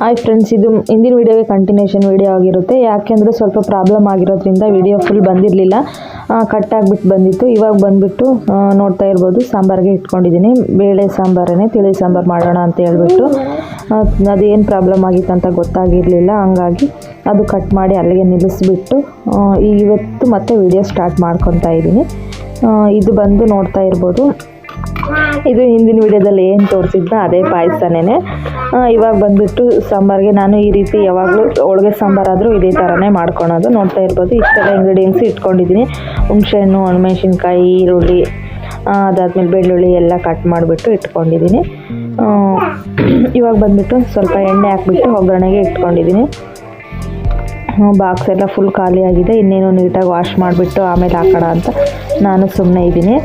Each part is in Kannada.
ಹಾಯ್ ಫ್ರೆಂಡ್ಸ್, ಇದು ಹಿಂದಿನ ವೀಡಿಯೋಗೆ ಕಂಟಿನ್ಯೂಷನ್ ವೀಡಿಯೋ ಆಗಿರುತ್ತೆ. ಯಾಕೆಂದರೆ ಸ್ವಲ್ಪ ಪ್ರಾಬ್ಲಮ್ ಆಗಿರೋದ್ರಿಂದ ವಿಡಿಯೋ ಫುಲ್ ಬಂದಿರಲಿಲ್ಲ. ಕಟ್ ಆಗಿಬಿಟ್ಟು ಬಂದಿತ್ತು. ಇವಾಗ ಬಂದುಬಿಟ್ಟು ನೋಡ್ತಾ ಇರ್ಬೋದು. ಸಾಂಬಾರಿಗೆ ಇಟ್ಕೊಂಡಿದ್ದೀನಿ. ಬೇಳೆ ಸಾಂಬಾರೇ ತಿಳಿ ಸಾಂಬಾರು ಮಾಡೋಣ ಅಂತ ಹೇಳ್ಬಿಟ್ಟು. ಅದೇನು ಪ್ರಾಬ್ಲಮ್ ಆಗಿತ್ತು ಅಂತ ಗೊತ್ತಾಗಿರಲಿಲ್ಲ. ಹಂಗಾಗಿ ಅದು ಕಟ್ ಮಾಡಿ ಅಲ್ಲಿಗೆ ನಿಲ್ಲಿಸ್ಬಿಟ್ಟು ಇವತ್ತು ಮತ್ತೆ ವಿಡಿಯೋ ಸ್ಟಾರ್ಟ್ ಮಾಡ್ಕೊತಾ ಇದ್ದೀನಿ ಇದು ಬಂದು ನೋಡ್ತಾ ಇರ್ಬೋದು. ಇದು ಹಿಂದಿನ ವಿಡಿಯೋದಲ್ಲಿ ಏನು ತೋರಿಸಿದ್ದ, ಅದೇ ಪಾಯಸನೇ ಇವಾಗ ಬಂದುಬಿಟ್ಟು ಸಾಂಬಾರಿಗೆ ನಾನು ಈ ರೀತಿ ಯಾವಾಗಲೂ ಹೋಳಿಗೆ ಸಾಂಬಾರಾದರೂ ಇದೇ ಥರನೇ ಮಾಡ್ಕೊಳೋದು. ನೋಡ್ತಾ ಇರ್ಬೋದು, ಇಷ್ಟೆಲ್ಲ ಇಂಗ್ರೀಡಿಯೆಂಟ್ಸ್ ಇಟ್ಕೊಂಡಿದ್ದೀನಿ. ಹುಣಸೆಹಣ್ಣು ಒಣಮೆಣ್ಸಿನ್ಕಾಯಿ ಈರುಳ್ಳಿ ಅದಾದಮೇಲೆ ಬೆಳ್ಳುಳ್ಳಿ ಎಲ್ಲ ಕಟ್ ಮಾಡಿಬಿಟ್ಟು ಇಟ್ಕೊಂಡಿದ್ದೀನಿ. ಇವಾಗ ಬಂದುಬಿಟ್ಟು ಸ್ವಲ್ಪ ಎಣ್ಣೆ ಹಾಕ್ಬಿಟ್ಟು ಒಗ್ಗರಣೆಗೆ ಇಟ್ಕೊಂಡಿದ್ದೀನಿ. ಬಾಕ್ಸ್ ಎಲ್ಲ ಫುಲ್ ಖಾಲಿಯಾಗಿದೆ ಇನ್ನೇನು ನೀಟಾಗಿ ವಾಶ್ ಮಾಡಿಬಿಟ್ಟು ಆಮೇಲೆ ಹಾಕೋಣ ಅಂತ ನಾನು ಸುಮ್ಮನೆ ಇದ್ದೀನಿ.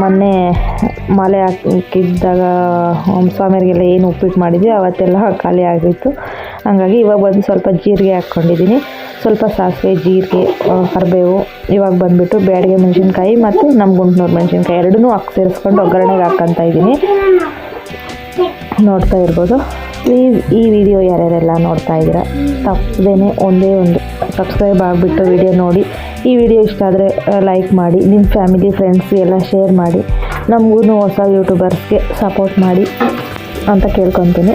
ಮೊನ್ನೆ ಮಳೆ ಹಾಕಿದ್ದಾಗ ಸ್ವಾಮಿಯರಿಗೆಲ್ಲ ಏನು ಉಪ್ಪಿಟ್ಟು ಮಾಡಿದ್ವಿ, ಅವತ್ತೆಲ್ಲ ಖಾಲಿ ಆಗಿತ್ತು. ಹಾಗಾಗಿ ಇವಾಗ ಬಂದು ಸ್ವಲ್ಪ ಜೀರಿಗೆ ಹಾಕ್ಕೊಂಡಿದ್ದೀನಿ. ಸ್ವಲ್ಪ ಸಾಸಿವೆ, ಜೀರಿಗೆ ಕರಿಬೇವು ಇವಾಗ ಬಂದುಬಿಟ್ಟು ಬ್ಯಾಡಿಗೆ ಮೆಣಸಿನ್ಕಾಯಿ ಮತ್ತು ನಮ್ಮ ಗುಂಟ್ನೂರು ಮೆಣಸಿನ್ಕಾಯಿ ಎರಡನ್ನೂ ಹಾಕಿ ಸೇರಿಸ್ಕೊಂಡು ಒಗ್ಗರಣೆಗೆ ಹಾಕ್ಕೊಂತ ಇದ್ದೀನಿ. ನೋಡ್ತಾ ಇರ್ಬೋದು. ಪ್ಲೀಸ್ ಈ ವಿಡಿಯೋ ಯಾರ್ಯಾರೆಲ್ಲ ನೋಡ್ತಾ ಇದ್ದೀರಾ, ತಪ್ಪದೇನೆ ಒಂದೇ ಒಂದು ಸಬ್ಸ್ಕ್ರೈಬ್ ಆಗಿಬಿಟ್ಟು ವಿಡಿಯೋ ನೋಡಿ. ಈ ವಿಡಿಯೋ ಇಷ್ಟ ಆದರೆ ಲೈಕ್ ಮಾಡಿ ನಿಮ್ಮ ಫ್ಯಾಮಿಲಿ ಫ್ರೆಂಡ್ಸ್ ಎಲ್ಲ ಶೇರ್ ಮಾಡಿ ನಮಗೂ ಹೊಸ ಯೂಟ್ಯೂಬರ್ಸ್ಗೆ ಸಪೋರ್ಟ್ ಮಾಡಿ ಅಂತ ಕೇಳ್ಕೊತೀನಿ.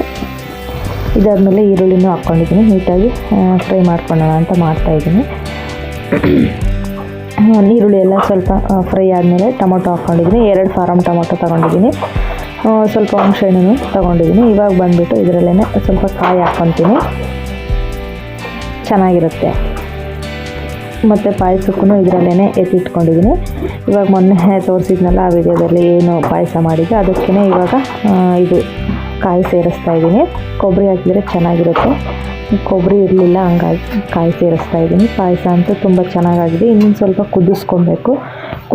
ಇದಾದಮೇಲೆ ಈರುಳ್ಳಿನೂ ಹಾಕ್ಕೊಂಡಿದ್ದೀನಿ ನೀಟಾಗಿ ಫ್ರೈ ಮಾಡ್ಕೊಳ್ಳೋಣ ಅಂತ ಮಾಡ್ತಾಯಿದ್ದೀನಿ ಈರುಳ್ಳಿ ಎಲ್ಲ ಸ್ವಲ್ಪ ಫ್ರೈ ಆದಮೇಲೆ ಟೊಮೊಟೊ ಹಾಕ್ಕೊಂಡಿದ್ದೀನಿ ಎರಡು ಫಾರಮ್ ಟೊಮೊಟೊ ತೊಗೊಂಡಿದ್ದೀನಿ. ಆ, ಅಂಶ ಹುಣಸೆಹಣ್ಣು ತೊಗೊಂಡಿದ್ದೀನಿ. ಇವಾಗ ಬಂದುಬಿಟ್ಟು ಇದರಲ್ಲೇ ಸ್ವಲ್ಪ ಕಾಯಿ ಹಾಕ್ಕೊತೀನಿ. ಚೆನ್ನಾಗಿರುತ್ತೆ. ಮತ್ತು ಪಾಯಸಕ್ಕೂ ಇದರಲ್ಲೇ ಎತ್ತಿಟ್ಕೊಂಡಿದ್ದೀನಿ. ಇವಾಗ ಮೊನ್ನೆ ತೋರಿಸಿದ್ನಲ್ಲ ಆ ವಿಡಿಯೋದಲ್ಲಿ ಏನು ಪಾಯಸ ಮಾಡಿದ್ದೆ ಅದಕ್ಕೇ ಇವಾಗ ಇದು. ಕಾಯಿ ಸೇರಿಸ್ತಾ ಇದ್ದೀನಿ. ಕೊಬ್ಬರಿ ಹಾಕಿದರೆ ಚೆನ್ನಾಗಿರುತ್ತೆ. ಕೊಬ್ಬರಿ ಇರಲಿಲ್ಲ, ಹಂಗಾಗಿ ಕಾಯಿ ಸೇರಿಸ್ತಾ ಇದ್ದೀನಿ. ಪಾಯಸ ಅಂತೂ ತುಂಬ ಚೆನ್ನಾಗಾಗಿದೆ. ಇನ್ನೊಂದು ಸ್ವಲ್ಪ ಕುದಿಸ್ಕೊಬೇಕು.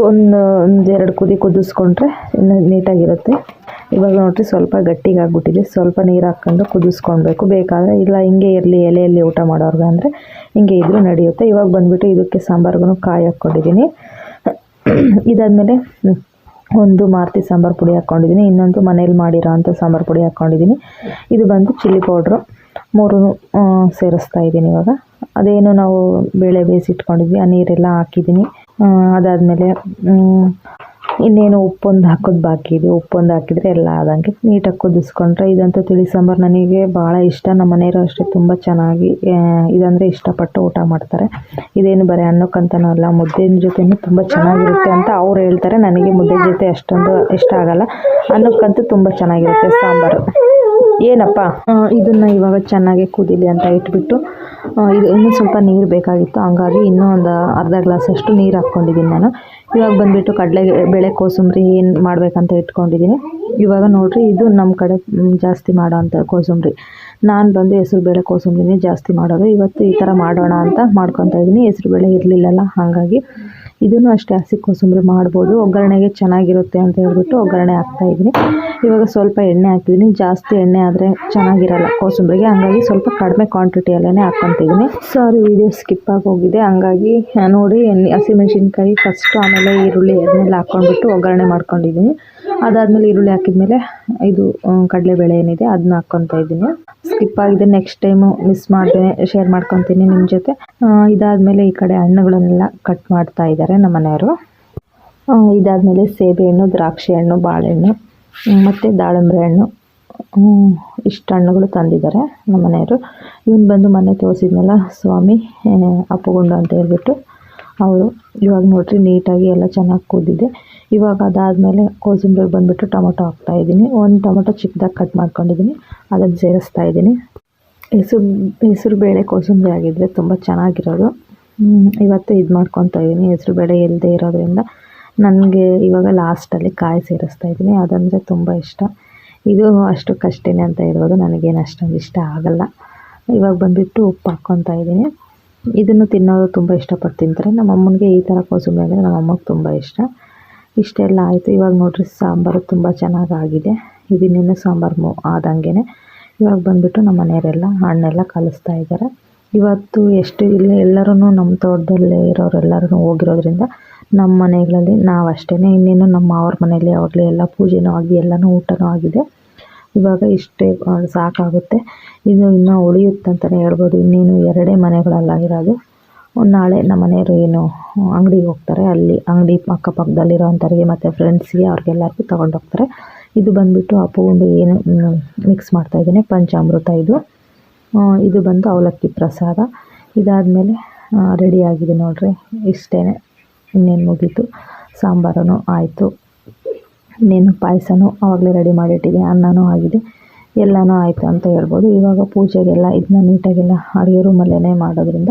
ಒಂದು ಒಂದೆರಡು ಕುದಿ ಕುದಿಸ್ಕೊಂಡ್ರೆ ಇನ್ನು ನೀಟಾಗಿರುತ್ತೆ. ಇವಾಗ ನೋಡ್ರಿ ಸ್ವಲ್ಪ ಗಟ್ಟಿಗಾಗ್ಬಿಟ್ಟಿದೆ ಸ್ವಲ್ಪ ನೀರು ಹಾಕ್ಕೊಂಡು ಕುದಿಸ್ಕೊಳ್ಬೇಕು. ಬೇಕಾದರೆ ಇಲ್ಲ, ಹಿಂಗೆ ಇರಲಿ, ಎಲೆಯಲ್ಲಿ ಊಟ ಮಾಡೋರ್ಗೆ ಅಂದರೆ ಹಿಂಗೆ ಇದ್ದರೂ ನಡೆಯುತ್ತೆ. ಇವಾಗ ಬಂದುಬಿಟ್ಟು ಇದಕ್ಕೆ ಸಾಂಬಾರ್ಗೂ ಕಾಯಿ ಹಾಕ್ಕೊಂಡಿದ್ದೀನಿ. ಇದಾದಮೇಲೆ ಒಂದು ಮಾರುತಿ ಸಾಂಬಾರು ಪುಡಿ ಹಾಕ್ಕೊಂಡಿದ್ದೀನಿ. ಇನ್ನೊಂದು ಮನೇಲಿ ಮಾಡಿರೋ ಅಂಥ ಸಾಂಬಾರು ಪುಡಿ ಹಾಕ್ಕೊಂಡಿದ್ದೀನಿ. ಇದು ಬಂದು ಚಿಲ್ಲಿ ಪೌಡ್ರು. ಮೂರು ಸೇರಿಸ್ತಾ ಇದ್ದೀನಿ ಇವಾಗ. ಅದೇನು ನಾವು ಬೇಳೆ ಬೇಯಿಸಿಟ್ಕೊಂಡಿದ್ವಿ. ಆ ನೀರೆಲ್ಲ ಹಾಕಿದ್ದೀನಿ. ಅದಾದಮೇಲೆ ಇನ್ನೇನು ಉಪ್ಪೊಂದು ಹಾಕೋದು ಬಾಕಿ ಇದೆ. ಉಪ್ಪೊಂದು ಹಾಕಿದರೆ ಎಲ್ಲ ಆದಂಗೆ ನೀಟಾಗಿ ಕುದಿಸ್ಕೊಂಡ್ರೆ ಇದಂತೂ ತಿಳಿ ಸಾಂಬಾರು ನನಗೆ ಭಾಳ ಇಷ್ಟ. ನಮ್ಮ ಮನೆಯವರು ಅಷ್ಟೇ ತುಂಬ ಚೆನ್ನಾಗಿ ಇದಂದರೆ ಇಷ್ಟಪಟ್ಟು ಊಟ ಮಾಡ್ತಾರೆ. ಇದೇನು ಬರೀ ಅನ್ನಕ್ಕಂತನೂ ಅಲ್ಲ, ಮುದ್ದೆನ ಜೊತೆನೂ ತುಂಬ ಚೆನ್ನಾಗಿರುತ್ತೆ ಅಂತ ಅವ್ರು ಹೇಳ್ತಾರೆ. ನನಗೆ ಮುದ್ದೆ ಜೊತೆ ಅಷ್ಟೊಂದು ಇಷ್ಟ ಆಗಲ್ಲ. ಅನ್ನಕ್ಕಂತೂ ತುಂಬ ಚೆನ್ನಾಗಿರುತ್ತೆ ಸಾಂಬಾರು. ಏನಪ್ಪ? ಇದನ್ನು ಇವಾಗ ಚೆನ್ನಾಗಿ ಕುದಿಲಿ ಅಂತ ಇಟ್ಬಿಟ್ಟು ಇದು ಇನ್ನೂ ಸ್ವಲ್ಪ ನೀರು ಬೇಕಾಗಿತ್ತು. ಹಂಗಾಗಿ ಇನ್ನೂ ಒಂದು ಅರ್ಧ ಗ್ಲಾಸಷ್ಟು ನೀರು ಹಾಕ್ಕೊಂಡಿದ್ದೀನಿ ನಾನು. ಇವಾಗ ಬಂದುಬಿಟ್ಟು ಕಡಲೆ, ಬೇಳೆ, ಕೋಸಂಬರಿ ಏನು ಮಾಡಬೇಕಂತ ಇಟ್ಕೊಂಡಿದ್ದೀನಿ ಇವಾಗ ನೋಡಿರಿ, ಇದು ನಮ್ಮ ಕಡೆ ಜಾಸ್ತಿ ಮಾಡೋ ಅಂಥ ಕೋಸಂಬರಿ. ನಾನು ಬಂದು ಹೆಸರು ಬೇಳೆ ಕೋಸಂಬರಿನೇ ಜಾಸ್ತಿ ಮಾಡೋದು. ಇವತ್ತು ಈ ಥರ ಮಾಡೋಣ ಅಂತ ಮಾಡ್ಕೊತಾ ಇದ್ದೀನಿ ಹೆಸರು ಬೇಳೆ ಇರಲಿಲ್ಲಲ್ಲ, ಹಾಗಾಗಿ ಇದನ್ನು ಅಷ್ಟೇ ಹಸಿ ಕೋಸಂಬರಿ ಮಾಡ್ಬೋದು. ಒಗ್ಗರಣೆಗೆ ಚೆನ್ನಾಗಿರುತ್ತೆ ಅಂತ ಹೇಳ್ಬಿಟ್ಟು ಒಗ್ಗರಣೆ ಹಾಕ್ತಾ ಇದ್ದೀನಿ. ಇವಾಗ ಸ್ವಲ್ಪ ಎಣ್ಣೆ ಹಾಕಿದ್ದೀನಿ. ಜಾಸ್ತಿ ಎಣ್ಣೆ ಆದರೆ ಚೆನ್ನಾಗಿರಲ್ಲ ಕೋಸಂಬರಿಗೆ. ಹಂಗಾಗಿ ಸ್ವಲ್ಪ ಕಡಿಮೆ ಕ್ವಾಂಟಿಟಿಯಲ್ಲೇ ಹಾಕ್ಕೊತಿದ್ದೀನಿ ಸಾರಿ ವಿಡಿಯೋ ಸ್ಕಿಪ್ ಆಗಿ ಹೋಗಿದೆ. ಹಂಗಾಗಿ ನೋಡಿ ಎಣ್ಣೆ ಹಸಿಮೆಣ್ಸಿನ್ಕಾಯಿ ಫಸ್ಟು ಆಮೇಲೆ ಈರುಳ್ಳಿ ಅದನ್ನೆಲ್ಲ ಹಾಕ್ಕೊಂಡ್ಬಿಟ್ಟು ಒಗ್ಗರಣೆ ಮಾಡ್ಕೊಂಡಿದ್ದೀನಿ. ಅದಾದಮೇಲೆ ಈರುಳ್ಳಿ ಹಾಕಿದ್ಮೇಲೆ ಇದು ಕಡಲೆಬೇಳೆ ಏನಿದೆ ಅದನ್ನ ಹಾಕ್ಕೊತಾ ಇದ್ದೀನಿ. ಸ್ಕಿಪ್ ಆಗಿದೆ ನೆಕ್ಸ್ಟ್ ಟೈಮು ಮಿಸ್ ಮಾಡ್ದೆ ಶೇರ್ ಮಾಡ್ಕೊತೀನಿ ನಿಮ್ಮ ಜೊತೆ. ಇದಾದ್ಮೇಲೆ ಈ ಕಡೆ ಹಣ್ಣುಗಳನ್ನೆಲ್ಲ ಕಟ್ ಮಾಡ್ತಾ ಇದ್ದಾರೆ ನಮ್ಮ ಮನೆಯವರು ಸೇಬೆ ಹಣ್ಣು ದ್ರಾಕ್ಷಿ ಹಣ್ಣು ಬಾಳೆಹಣ್ಣು, ಮತ್ತು ದಾಳಿಂಬೆ ಹಣ್ಣು. ಇಷ್ಟು ಹಣ್ಣುಗಳು ತಂದಿದ್ದಾರೆ ನಮ್ಮ ಮನೆಯವರು ಇವನು ಬಂದು ಮನೆ ತೋರಿಸಿದ್ನಲ್ಲ ಸ್ವಾಮಿ ಅಪ್ಪುಗುಂಡು ಅಂತ ಹೇಳ್ಬಿಟ್ಟು. ಅವರು ಇವಾಗ ನೋಡ್ರಿ, ನೀಟಾಗಿ ಎಲ್ಲ ಚೆನ್ನಾಗಿ ಕೂದಿದೆ. ಇವಾಗ ಅದಾದಮೇಲೆ ಕೋಸಂಬರಿ ಬಂದುಬಿಟ್ಟು ಟೊಮೊಟೊ ಹಾಕ್ತಾ ಇದ್ದೀನಿ. ಒಂದು ಟೊಮೊಟೊ ಚಿಕ್ಕದಾಗಿ ಕಟ್ ಮಾಡ್ಕೊಂಡಿದ್ದೀನಿ. ಅದನ್ನು ಸೇರಿಸ್ತಾ ಇದ್ದೀನಿ. ಹೆಸರು ಹೆಸರು ಬೇಳೆ ಕೋಸಂಬರಿ ಆಗಿದ್ದರೆ ತುಂಬ ಚೆನ್ನಾಗಿರೋದು. ಇವತ್ತು ಇದು ಮಾಡ್ಕೊತಾ ಇದ್ದೀನಿ. ಹೆಸರು ಬೇಳೆ ಇಲ್ಲದೆ ಇರೋದ್ರಿಂದ ನನಗೆ ಇವಾಗ ಲಾಸ್ಟಲ್ಲಿ ಕಾಯಿ ಸೇರಿಸ್ತಾ ಇದ್ದೀನಿ. ಅದಂದರೆ ತುಂಬ ಇಷ್ಟ. ಇದು ಅಷ್ಟು ಕಷ್ಟನೇ ಅಂತ ಇರೋದು. ನನಗೇನು ಅಷ್ಟೊಂದು ಇಷ್ಟ ಆಗಲ್ಲ. ಇವಾಗ ಬಂದುಬಿಟ್ಟು ಉಪ್ಪು ಹಾಕ್ಕೊತಾ ಇದ್ದೀನಿ. ಇದನ್ನು ತಿನ್ನೋರು ತುಂಬ ಇಷ್ಟಪಟ್ಟು ತಿಂತಾರೆ. ನಮ್ಮ ಅಮ್ಮನಿಗೆ ಈ ಥರ ಕೋಸಂಬರಿ ಅಂದರೆ ನಮ್ಮ ಅಮ್ಮಗೆ ತುಂಬ ಇಷ್ಟ. ಇಷ್ಟೆಲ್ಲ ಆಯಿತು. ಇವಾಗ ನೋಡ್ರಿ ಸಾಂಬಾರು ತುಂಬ ಚೆನ್ನಾಗಾಗಿದೆ. ಇದು ನಿನ್ನೆ ಸಾಂಬಾರು ಮು ಆದಂಗೆ ಇವಾಗ ಬಂದುಬಿಟ್ಟು ನಮ್ಮ ಮನೆಯವರೆಲ್ಲ ಹಣ್ಣೆಲ್ಲ ಕಲಿಸ್ತಾ ಇದ್ದಾರೆ. ಇವತ್ತು ಎಷ್ಟು ಇಲ್ಲ ಎಲ್ಲರೂ ನಮ್ಮ ತೋಟದಲ್ಲೇ ಇರೋರೆಲ್ಲರೂ ಹೋಗಿರೋದ್ರಿಂದ ನಮ್ಮ ಮನೆಗಳಲ್ಲಿ ನಾವು ಅಷ್ಟೇ ಇನ್ನೇನು ನಮ್ಮ ಅವ್ರ ಮನೆಯಲ್ಲಿ ಅವ್ರಲ್ಲಿ ಎಲ್ಲ ಪೂಜೆನೂ ಆಗಿ ಎಲ್ಲನೂ ಊಟನೂ ಆಗಿದೆ. ಇವಾಗ ಇಷ್ಟೇ ಸಾಕಾಗುತ್ತೆ. ಇದು ಇನ್ನೂ ಉಳಿಯುತ್ತಂತಲೇ ಹೇಳ್ಬೋದು. ಇನ್ನೇನು ಎರಡೇ ಮನೆಗಳಲ್ಲಾಗಿರೋದು ನಾಳೆ ನಮ್ಮ ಮನೆಯವರು ಏನು ಅಂಗಡಿಗೆ ಹೋಗ್ತಾರೆ. ಅಲ್ಲಿ ಅಂಗಡಿ ಅಕ್ಕಪಕ್ಕದಲ್ಲಿರೋವಂಥವ್ರಿಗೆ ಮತ್ತು ಫ್ರೆಂಡ್ಸ್ಗೆ ಅವ್ರಿಗೆಲ್ಲರಿಗೂ ತೊಗೊಂಡು ಹೋಗ್ತಾರೆ. ಇದು ಬಂದುಬಿಟ್ಟು ಅಪ್ಪು ಉಂಡೆ ಏನು ಮಿಕ್ಸ್ ಮಾಡ್ತಾ ಇದ್ದೀನಿ. ಪಂಚಾಮೃತ ಇದು. ಇದು ಬಂದು ಅವಲಕ್ಕಿ ಪ್ರಸಾದ. ಇದಾದಮೇಲೆ ರೆಡಿ ಆಗಿದೆ ನೋಡಿರಿ. ಇಷ್ಟೇ ಇನ್ನೇನು ಮುಗೀತು. ಸಾಂಬಾರೂ ಆಯಿತು. ಇನ್ನೇನು ಪಾಯಸನೂ ಆವಾಗಲೇ ರೆಡಿ ಮಾಡಿಟ್ಟಿದೆ ಅನ್ನನೂ ಆಗಿದೆ. ಎಲ್ಲನೂ ಆಯಿತು ಅಂತ ಹೇಳ್ಬೋದು. ಇವಾಗ ಪೂಜೆಗೆಲ್ಲ, ಇದನ್ನ ನೀಟಾಗೆಲ್ಲ ಅಡುಗೆ ರೂಮಲ್ಲೇ ಮಾಡೋದ್ರಿಂದ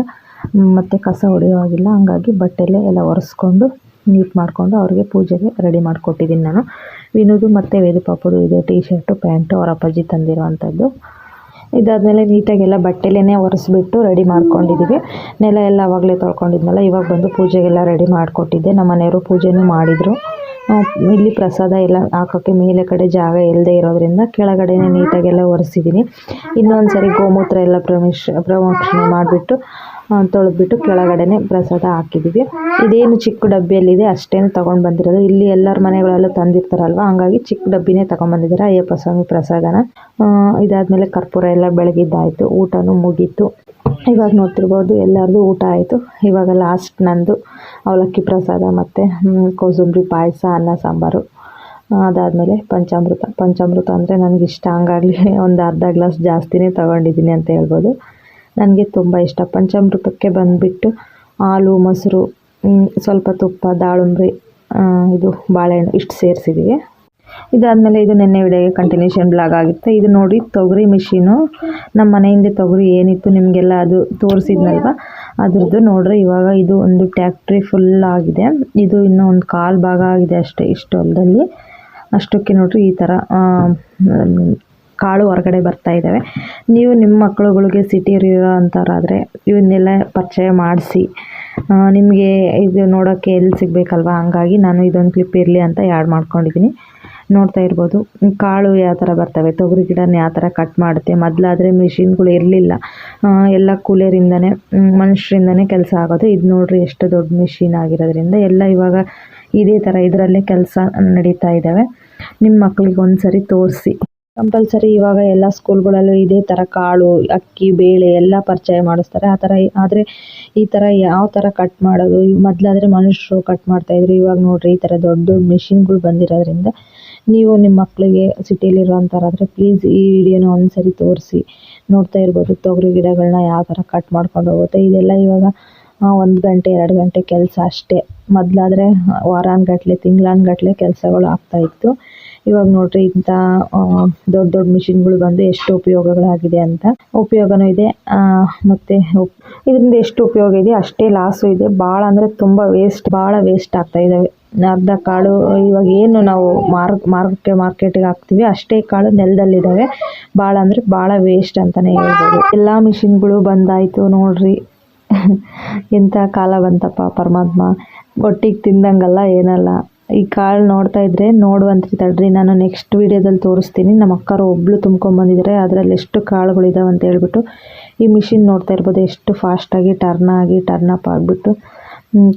ಮತ್ತು ಕಸ ಹೊಡೆಯೋ ಹಾಗಿಲ್ಲ ಹಂಗಾಗಿ ಬಟ್ಟೆಲೆ ಎಲ್ಲ ಒರೆಸ್ಕೊಂಡು, ನೀಟ್ ಮಾಡಿಕೊಂಡು ಅವ್ರಿಗೆ ಪೂಜೆಗೆ ರೆಡಿ ಮಾಡಿಕೊಟ್ಟಿದ್ದೀನಿ ನಾನು. ವಿನೋದು ಮತ್ತು ವೇದು ಪಾಪುದು ಇದೆ ಟೀ ಶರ್ಟು ಪ್ಯಾಂಟು ಅವರ ಅಪ್ಪಾಜಿ ತಂದಿರುವಂಥದ್ದು. ಇದಾದಮೇಲೆ ನೀಟಾಗೆಲ್ಲ ಬಟ್ಟೆಲೇ ಒರೆಸ್ಬಿಟ್ಟು ರೆಡಿ ಮಾಡ್ಕೊಂಡಿದ್ದೀವಿ ನೆಲ ಎಲ್ಲ ಆವಾಗಲೇ ತೊಳ್ಕೊಂಡಿದ್ನಲ್ಲ, ಇವಾಗ ಬಂದು ಪೂಜೆಗೆಲ್ಲ ರೆಡಿ ಮಾಡಿಕೊಟ್ಟಿದ್ದೆ. ನಮ್ಮ ಮನೆಯವರು ಪೂಜೆನೂ ಮಾಡಿದರು. ಇಲ್ಲಿ ಪ್ರಸಾದ ಎಲ್ಲ ಹಾಕೋಕ್ಕೆ ಮೇಲೆ ಕಡೆ ಜಾಗ ಇಲ್ಲದೆ ಇರೋದ್ರಿಂದ ಕೆಳಗಡೆನೇ ನೀಟಾಗೆಲ್ಲ ಒರೆಸಿದ್ದೀನಿ ಇನ್ನೊಂದು ಸರಿ ಗೋಮೂತ್ರ ಎಲ್ಲ ಪ್ರಮಿಷ್ ಪ್ರಮೋಕ್ಷಣೆ ಮಾಡಿಬಿಟ್ಟು ತೊಳೆದ್ಬಿಟ್ಟು ಕೆಳಗಡೆನೆ ಪ್ರಸಾದ ಹಾಕಿದ್ದೀವಿ. ಇದೇನು ಚಿಕ್ಕ ಡಬ್ಬಿಯಲ್ಲಿದೆ, ಅಷ್ಟೇನು ತೊಗೊಂಡು ಬಂದಿರೋದು. ಇಲ್ಲಿ ಎಲ್ಲರ ಮನೆಗಳಲ್ಲೂ ತಂದಿರ್ತಾರಲ್ವ? ಹಂಗಾಗಿ ಚಿಕ್ಕ ಡಬ್ಬಿನೇ ತೊಗೊಂಬಂದಿದ್ದಾರೆ ಅಯ್ಯಪ್ಪ ಸ್ವಾಮಿ ಪ್ರಸಾದನ. ಇದಾದಮೇಲೆ ಕರ್ಪೂರ ಎಲ್ಲ ಬೆಳಗಿದ್ದಾಯಿತು. ಊಟನೂ ಮುಗೀತು. ಇವಾಗ ನೋಡ್ತಿರ್ಬೋದು, ಎಲ್ಲರದು ಊಟ ಆಯಿತು. ಇವಾಗ ಲಾಸ್ಟ್ ನಂದು ಅವಲಕ್ಕಿ ಪ್ರಸಾದ ಮತ್ತು ಕೋಸಂಬರಿ ಪಾಯಸ, ಅನ್ನ, ಸಾಂಬಾರು. ಅದಾದಮೇಲೆ ಪಂಚಾಮೃತ. ಪಂಚಾಮೃತ ಅಂದರೆ ನನಗಿಷ್ಟ. ಹಂಗಾಗಲಿ ಒಂದು ಅರ್ಧ ಗ್ಲಾಸ್ ಜಾಸ್ತಿನೇ ತಗೊಂಡಿದ್ದೀನಿ ಅಂತ ಹೇಳ್ಬೋದು. ನನಗೆ ತುಂಬ ಇಷ್ಟ. ಪಂಚಾಮೃತಕ್ಕೆ ಬಂದುಬಿಟ್ಟು ಹಾಲು, ಮೊಸರು ಸ್ವಲ್ಪ ತುಪ್ಪ, ದಾಳಿಂಬೆ ಇದು ಬಾಳೆಹಣ್ಣು ಇಷ್ಟು ಸೇರಿಸಿದ್ದೀವಿ ಇದಾದಮೇಲೆ ಇದು ನಿನ್ನೆ ವಿಡಿಯೋಗೆ ಕಂಟಿನ್ಯೂಷನ್ ಬ್ಲಾಗ್ ಆಗುತ್ತೆ. ಇದು ನೋಡಿ ತೊಗರಿ ಮಿಷಿನು ನಮ್ಮ ಮನೆಯಿಂದ ತೊಗರಿ ಏನಿತ್ತು ನಿಮಗೆಲ್ಲ ಅದು ತೋರಿಸಿದ್ನಲ್ವ? ಅದ್ರದ್ದು ನೋಡ್ರಿ, ಇವಾಗ ಇದು ಒಂದು ಟ್ಯಾಕ್ಟ್ರಿ ಫುಲ್ ಆಗಿದೆ. ಇದು ಇನ್ನೂ ಒಂದು ಕಾಲು ಭಾಗ ಆಗಿದೆ ಅಷ್ಟೇ ಇಷ್ಟು ಹೊಲದಲ್ಲಿ ಅಷ್ಟಕ್ಕೆ ನೋಡ್ರಿ ಈ ಥರ ಕಾಳು ಹೊರಗಡೆ ಬರ್ತಾ ಇದ್ದಾವೆ. ನೀವು ನಿಮ್ಮ ಮಕ್ಕಳುಗಳಿಗೆ ಸಿಟಿ ಇರೋ ಅಂಥವ್ರಾದರೆ ಇವನ್ನೆಲ್ಲ ಪರಿಚಯ ಮಾಡಿಸಿ. ನಿಮಗೆ ಇದು ನೋಡೋಕ್ಕೆ ಎಲ್ಲಿ ಸಿಗಬೇಕಲ್ವಾ? ಹಂಗಾಗಿ ನಾನು ಇದೊಂದು ಕ್ಲಿಪ್ ಇರಲಿ ಅಂತ ಆ್ಯಡ್ ಮಾಡ್ಕೊಂಡಿದ್ದೀನಿ. ನೋಡ್ತಾ ಇರ್ಬೋದು, ಕಾಳು ಯಾವ ಥರ ಬರ್ತವೆ, ತೊಗರಿ ಗಿಡನ ಯಾವ ಥರ ಕಟ್ ಮಾಡುತ್ತೆ, ಮೊದಲಾದರೆ ಮಿಷಿನ್ಗಳು ಇರಲಿಲ್ಲ. ಎಲ್ಲ ಕೂಲಿಯರಿಂದನೇ ಮನುಷ್ಯರಿಂದನೇ ಕೆಲಸ ಆಗೋದು. ಇದು ನೋಡ್ರಿ ಎಷ್ಟು ದೊಡ್ಡ ಮಿಷಿನ್ ಆಗಿರೋದ್ರಿಂದ ಎಲ್ಲ ಇವಾಗ ಇದೇ ಥರ ಇದರಲ್ಲೇ ಕೆಲಸ ನಡೀತಾ ಇದ್ದಾವೆ. ನಿಮ್ಮ ಮಕ್ಕಳಿಗೆ ಒಂದು ಸರಿ ತೋರಿಸಿ. ಕಂಪಲ್ಸರಿ ಇವಾಗ ಎಲ್ಲ ಸ್ಕೂಲ್ಗಳಲ್ಲೂ ಇದೇ ಥರ ಕಾಳು, ಅಕ್ಕಿ, ಬೇಳೆ ಎಲ್ಲ ಪರಿಚಯ ಮಾಡಿಸ್ತಾರೆ. ಆ ಥರ ಆದರೆ ಈ ಥರ ಯಾವ ಥರ ಕಟ್ ಮಾಡೋದು? ಮೊದಲಾದರೆ ಮನುಷ್ಯರು ಕಟ್ ಮಾಡ್ತಾಯಿದ್ರು ಇವಾಗ ನೋಡಿರಿ ಈ ಥರ ದೊಡ್ಡ ದೊಡ್ಡ ಮಿಷಿನ್ಗಳು ಬಂದಿರೋದ್ರಿಂದ ನೀವು ನಿಮ್ಮ ಮಕ್ಕಳಿಗೆ ಸಿಟಿಲಿರೋಂಥವ್ರಾದರೆ ಪ್ಲೀಸ್ ಈ ವಿಡಿಯೋನ ಒಂದ್ಸರಿ ತೋರಿಸಿ. ನೋಡ್ತಾ ಇರ್ಬೋದು ತೊಗರಿ ಗಿಡಗಳನ್ನ ಯಾವ ಥರ ಕಟ್ ಮಾಡ್ಕೊಂಡು ಹೋಗುತ್ತೆ. ಇದೆಲ್ಲ ಇವಾಗ ಒಂದು ಗಂಟೆ, ಎರಡು ಗಂಟೆ ಕೆಲಸ ಅಷ್ಟೇ. ಮೊದಲಾದರೆ ವಾರಾನ್ಗಟ್ಲೆ, ತಿಂಗಳಾನ್ಗಟ್ಲೆ ಕೆಲಸಗಳು ಆಗ್ತಾಯಿತ್ತು ಇವಾಗ ನೋಡ್ರಿ ಇಂಥ ದೊಡ್ಡ ದೊಡ್ಡ ಮಿಷಿನ್ಗಳು ಬಂದು ಎಷ್ಟು ಉಪಯೋಗಗಳಾಗಿದೆ ಅಂತ. ಉಪಯೋಗನೂ ಇದೆ ಮತ್ತೆ ಇದರಿಂದ ಎಷ್ಟು ಉಪಯೋಗ ಇದೆ, ಅಷ್ಟೇ ಲಾಸು ಇದೆ. ಭಾಳ ಅಂದರೆ ತುಂಬ ವೇಸ್ಟ್ ಭಾಳ ವೇಸ್ಟ್ ಆಗ್ತಾ ಇದ್ದಾವೆ ಅರ್ಧ ಕಾಳು, ಇವಾಗ ಏನು ನಾವು ಮಾರ್ ಮಾರ್ಕೆ ಮಾರ್ಕೆಟಿಗೆ ಹಾಕ್ತೀವಿ, ಅಷ್ಟೇ ಕಾಳು ನೆಲದಲ್ಲಿದ್ದಾವೆ ಭಾಳ ಅಂದರೆ ಭಾಳ ವೇಸ್ಟ್ ಅಂತಲೇ ಹೇಳ್ಬೋದು. ಎಲ್ಲ ಮಿಷಿನ್ಗಳು ಬಂದಾಯಿತು ನೋಡ್ರಿ. ಎಂಥ ಕಾಲ ಬಂತಪ್ಪ ಪರಮಾತ್ಮ. ಒಟ್ಟಿಗೆ ತಿಂದಂಗಲ್ಲ ಏನಲ್ಲ. ಈ ಕಾಳು ನೋಡ್ತಾ ಇದ್ರೆ ನೋಡುವಂತ್ರಿ ತಡ್ರಿ. ನಾನು ನೆಕ್ಸ್ಟ್ ವೀಡಿಯೋದಲ್ಲಿ ತೋರಿಸ್ತೀನಿ. ನಮ್ಮ ಅಕ್ಕರು ಒಬ್ಳು ತುಂಬ್ಕೊಂಡ್ಬಂದಿದ್ದಾರೆ ಅದರಲ್ಲಿ ಎಷ್ಟು ಕಾಳುಗಳಿದಾವೆ ಅಂತ ಹೇಳ್ಬಿಟ್ಟು ಈ ಮಿಷಿನ್ ನೋಡ್ತಾ ಇರ್ಬೋದು. ಎಷ್ಟು ಫಾಸ್ಟಾಗಿ ಟರ್ನ್ ಆಗಿ ಟರ್ನ್ ಅಪ್ ಆಗಿಬಿಟ್ಟು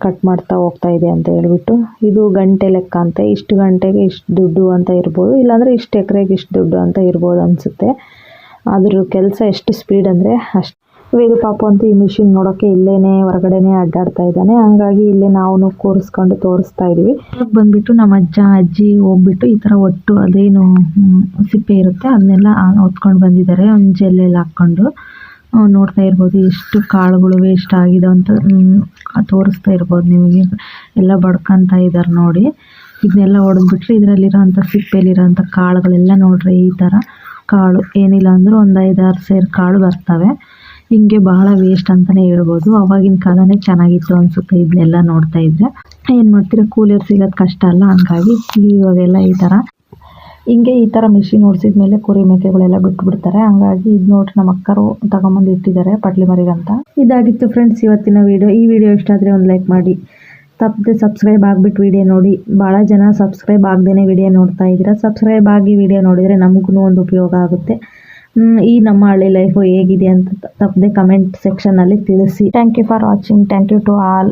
ಕಟ್ ಮಾಡ್ತಾ ಹೋಗ್ತಾ ಇದೆ ಅಂತ ಹೇಳ್ಬಿಟ್ಟು. ಇದು ಗಂಟೆ ಲೆಕ್ಕ ಅಂತೆ. ಇಷ್ಟು ಗಂಟೆಗೆ ಇಷ್ಟು ದುಡ್ಡು ಅಂತ ಇರ್ಬೋದು. ಇಲ್ಲಾಂದರೆ ಇಷ್ಟು ಎಕರೆಗೆ ಇಷ್ಟು ದುಡ್ಡು ಅಂತ ಇರ್ಬೋದು ಅನಿಸುತ್ತೆ. ಅದ್ರ ಕೆಲಸ ಎಷ್ಟು ಸ್ಪೀಡ್ ಅಂದರೆ ಅಷ್ಟು. ವೇದು ಪಾಪ ಅಂತೂ ಈ ಮಿಷಿನ್ ನೋಡೋಕೆ ಇಲ್ಲೇನೆ, ಹೊರಗಡೆನೆ ಅಡ್ಡಾಡ್ತಾ ಇದ್ದಾನೆ. ಹಂಗಾಗಿ ಇಲ್ಲೇ ನಾವು ಕೂರಿಸ್ಕೊಂಡು ತೋರಿಸ್ತಾ ಇದೀವಿ ಬಂದ್ಬಿಟ್ಟು ನಮ್ಮ ಅಜ್ಜ, ಅಜ್ಜಿ ಹೋಗ್ಬಿಟ್ಟು ಈ ಥರ ಒಟ್ಟು ಅದೇನು ಸಿಪ್ಪೆ ಇರುತ್ತೆ. ಅದನ್ನೆಲ್ಲ ಹೊತ್ಕೊಂಡು ಬಂದಿದ್ದಾರೆ. ಒಂದು ಜೆಲ್ಲೆಲ್ಲ ಹಾಕ್ಕೊಂಡು ನೋಡ್ತಾ ಇರ್ಬೋದು. ಎಷ್ಟು ಕಾಳುಗಳು ವೇಸ್ಟ್ ಆಗಿದೆ ಅಂತ ತೋರಿಸ್ತಾ ಇರ್ಬೋದು ನಿಮಗೆ. ಎಲ್ಲ ಬಡ್ಕೊಂತ ಇದ್ದಾರೆ ನೋಡಿ. ಇದನ್ನೆಲ್ಲ ಹೊಡೆದ್ಬಿಟ್ರೆ ಇದರಲ್ಲಿರೋಂಥ ಸಿಪ್ಪೆಲಿರೋಂಥ ಕಾಳುಗಳೆಲ್ಲ ನೋಡ್ರಿ, ಈ ಥರ ಕಾಳು ಏನಿಲ್ಲ ಅಂದರೂ ಒಂದು ಐದಾರು ಸೇರು ಕಾಳು ಬರ್ತವೆ. ಹಿಂಗೆ ಬಹಳ ವೇಸ್ಟ್ ಅಂತಾನೆ ಹೇಳ್ಬೋದು. ಅವಾಗಿನ ಕಾಲನೇ ಚೆನ್ನಾಗಿತ್ತು ಅನ್ಸುತ್ತೆ ಇದನ್ನೆಲ್ಲ ನೋಡ್ತಾ ಇದ್ರೆ. ಏನು ಮಾಡ್ತೀರಾ? ಕೂಲಿಯರ್ ಸಿಗೋದ್ ಕಷ್ಟ ಅಲ್ಲ, ಹಂಗಾಗಿ ಇವಾಗೆಲ್ಲ ಈ ತರ. ಹಿಂಗೆ ಈ ತರ ಮಿಷಿನ್ ಓಡಿಸಿದ ಮೇಲೆ ಕುರಿ ಮೇಕೆಗಳೆಲ್ಲ ಬಿಟ್ಬಿಡ್ತಾರೆ. ಹಂಗಾಗಿ ಇದು ನೋಡ್ರಿ ನಮ್ಮ ಅಕ್ಕರು ತಗೊಂಬಂದು ಇಟ್ಟಿದ್ದಾರೆ ಪಟ್ಲಿ ಮರಿಗಂತ. ಇದಾಗಿತ್ತು ಫ್ರೆಂಡ್ಸ್ ಇವತ್ತಿನ ವಿಡಿಯೋ ಈ ವಿಡಿಯೋ ಇಷ್ಟ ಆದ್ರೆ ಒಂದು ಲೈಕ್ ಮಾಡಿ. ತಪ್ಪದೆ ಸಬ್ಸ್ಕ್ರೈಬ್ ಆಗಿಬಿಟ್ಟು ವಿಡಿಯೋ ನೋಡಿ. ಭಾಳ ಜನ ಸಬ್ಸ್ಕ್ರೈಬ್ ಆಗದೇನೆ ವಿಡಿಯೋ ನೋಡ್ತಾ ಇದ್ದೀರಾ. ಸಬ್ಸ್ಕ್ರೈಬ್ ಆಗಿ ವಿಡಿಯೋ ನೋಡಿದರೆ ನಮಗೂ ಒಂದು ಉಪಯೋಗ ಆಗುತ್ತೆ. ಈ ನಮ್ಮ ಹಳ್ಳಿ ಲೈಫು ಹೇಗಿದೆ ಅಂತ ತಪ್ಪದೆ ಕಮೆಂಟ್ ಸೆಕ್ಷನಲ್ಲಿ ತಿಳಿಸಿ. Thank you for watching thank you to all